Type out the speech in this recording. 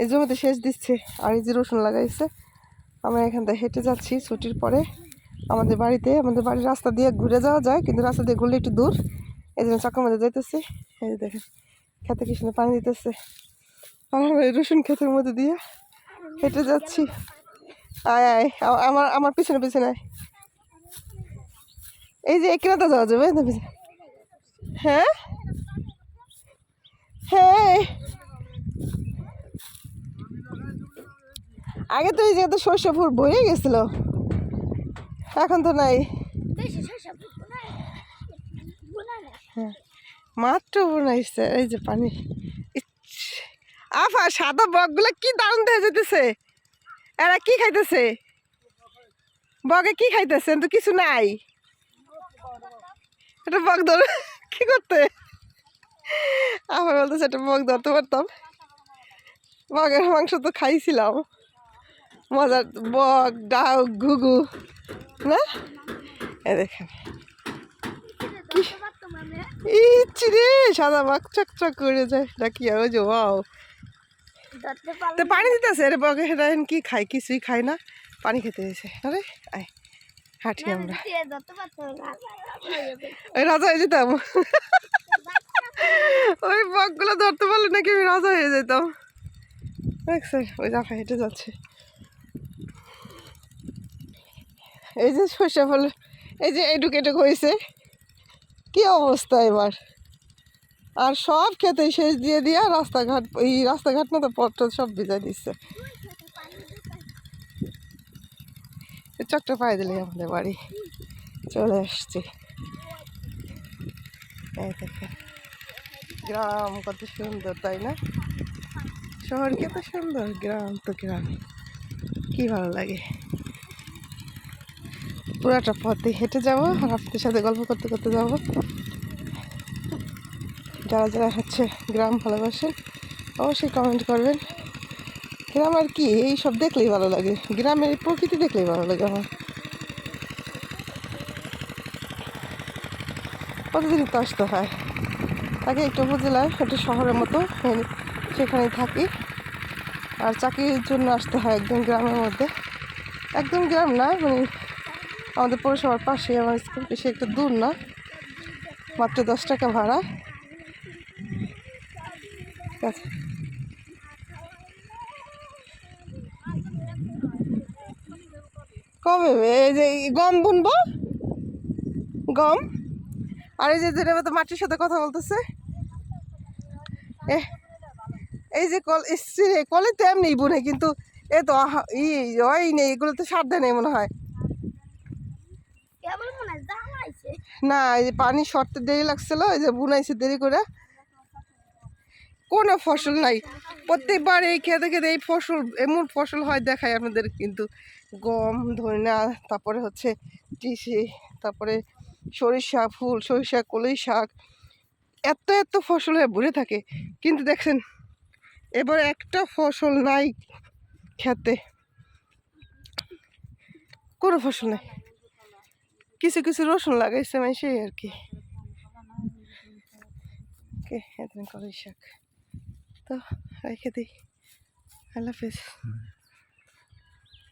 এই জমিতে সেচ দিচ্ছে, আর এই যে রসুন লাগাইছে, আমরা এখান থেকে হেঁটে যাচ্ছি ছুটির পরে। আমাদের বাড়িতে, আমাদের বাড়ির রাস্তা দিয়ে ঘুরে যাওয়া যায়, কিন্তু রাস্তা দিয়ে ঘুরলে একটু দূর। এই জন্য চাকা মধ্যে যাইতেছি। এই যে দেখেন, খেতে কি সুন্দর পানি দিতেছে। আর আমরা রসুন ক্ষেতের মধ্যে দিয়ে হেঁটে যাচ্ছি। আয় আয় আমার আমার পিছনে পিছনে। এই যে এখানে যাওয়া যাবে। হ্যাঁ? হ্যাঁ আগে তো এই জায়গাতে সর্ষে ফুল ভরে গেছিল। এখন তো নাই। হ্যাঁ মাত্র বোনাইছে এই যে পানি। আফা সাদা বকগুলো কি দারুণ দেখা যেতেছে এরা কি খাইতেছে? বগে কি খাইতেছে? তো কিছু নাই। এটা বক ধর কি করতে? আমার বলতেছে একটা বক ধরতে পারতাম। বগের মাংস তো খাইছিলাম। মজার বক ডাউ ঘুঘু না? এ দেখেন। ইচ্ছি রে সাদা বাঘ চকচক করে যায়। নাকি আর ওই যে ওয়াও। তো পানি দিতেছে রে হেরা এখন কি খায়? কিছুই খায় না। পানি খেতে এসে আরে আয় হাঁটি আমরা। ওই রাজা হয়ে যেতাম। ওই বকগুলো ধরতে পারলে নাকি আমি রাজা হয়ে যেতাম। দেখছেন ওই দেখা হেঁটে যাচ্ছে। এই যে সর্ষে ফল, এই যে এটুক এটুক হয়েছে। কি অবস্থা এবার? আর সব খেতে শেষ দিয়ে দিয়া রাস্তাঘাট, এই রাস্তাঘাট না তো পথ সব ভিজাই দিচ্ছে। চকটা পাই দিলে আমাদের বাড়ি। চলে আসছি। গ্রাম কত সুন্দর, তাই না? শহর কত সুন্দর, গ্রাম তো গ্রাম। কি ভালো লাগে। পুরাটা পথে হেঁটে যাব আর আপনাদের সাথে গল্প করতে করতে যাব। যারা যারা হচ্ছে গ্রাম ভালোবাসেন অবশ্যই কমেন্ট করবেন। গ্রাম আর কি, এই সব দেখলেই ভালো লাগে। গ্রামের প্রকৃতি দেখলেই ভালো লাগে আমার। প্রতিদিন তো আসতে হয়। তাকে একটু উপজেলায়, একটু শহরের মতো এ- সেখানে থাকি। আর চাকরির জন্য আসতে হয় একদম গ্রামের মধ্যে। একদম গ্রাম না মানে আমাদের পৌরসভার পাশে আমার স্কুল বেশি একটা দূর না, মাত্র দশ টাকা ভাড়া। আছে কবে? এই যে গম বুনবো? গম? আর এই যে যেটা তো মাটির সাথে কথা বলতেছে। এই যে কল এসছে রে কলে তো এমনি বুনে, কিন্তু এ তো ই, ওই নেই এগুলো তো সার দেয় নেই মনে হয় কেবল মনে হয় জ্বালাইছে না, এই যে পানি সরতে দেরি লাগছিল, এই যে বুনাইছে দেরি করে। কোনো ফসল নাই। প্রত্যেকবার এই খেতে খেতে এই ফসল, এমন ফসল হয় দেখায় আপনাদের কিন্তু। গম, ধনিয়া, তারপরে হচ্ছে তিসি তারপরে সরিষা ফুল, সরিষা, কলই শাক। এত এত ফসল হয়ে ভরে থাকে। কিন্তু দেখছেন, এবার একটা ফসল নাই খেতে। কোনো ফসল নাই। কিছু কিছু রসুন লাগাইছে মানে সেই আর কি এতদিন কলই শাক। তো, রেখে দিই। আল্লাহ হাফেজ।